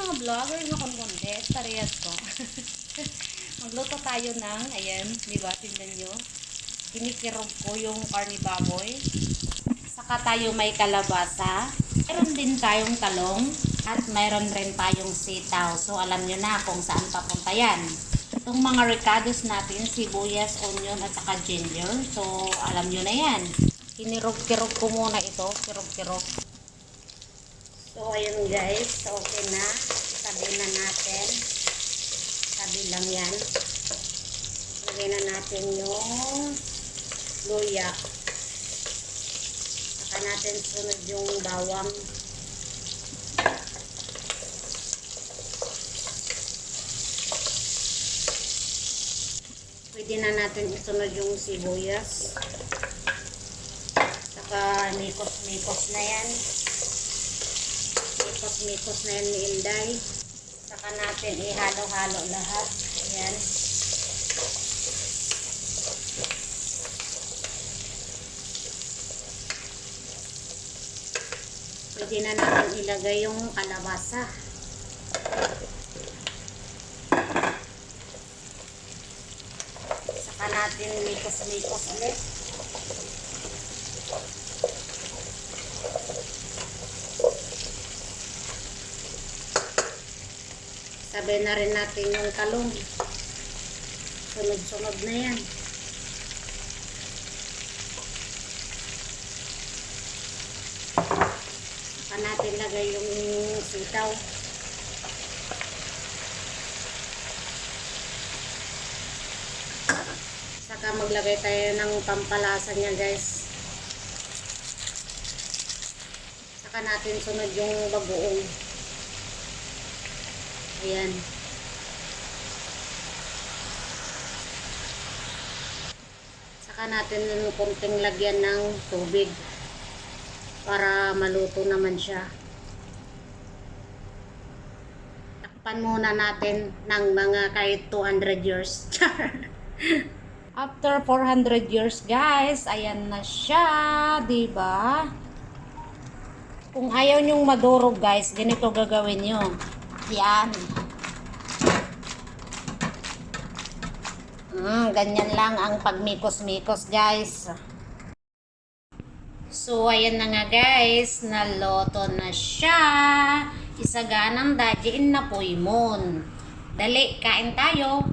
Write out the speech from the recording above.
mga vlogger na konkondet, parehas ko. Magluto tayo ng, ayan, di ba, tingnan nyo. Kinikirog ko yung carne baboy. Saka tayo may kalabasa. Meron din tayong talong. At mayroon rin tayong sitaw. So, alam nyo na kung saan papunta yan. Itong mga ricados natin, sibuyas, onion, at saka ginger. So, alam nyo na yan. Kinirog-kirog ko muna ito. Kirog-kirog. So, ayun guys. Okay na. Tabi na natin. Tabi lang yan. Lagay na natin yung luya. Saka natin sunod yung bawang. Pwede na natin isunod yung sibuyas. Saka mikos-mikos na yan. Mikos-mikos na yan ni Inday. Saka natin ihalo-halo lahat. Ayan. Pwede na natin ilagay yung kalabasa. Saka natin mikos-mikos ulit. Sabay na rin natin yung talong. Sunod-sunod na yan. Saka natin lagay yung sitaw. Saka maglagay tayo ng pampalasa niya guys. Saka natin sunod yung bagoong. Ayan. Saka natin yung konting lagyan ng tubig para maluto naman siya. Takpan muna natin ng mga kahit 200 years. After 400 years, guys, ayan na siya, 'di ba? Kung ayaw nyong madurog, guys, ganito gagawin nyo. Yan. Mm, ganyan lang ang pagmikos-mikos, guys. So, ayan na nga, guys. Naloto na siya. Isaganang dajiin na po imon. Dali, kain tayo.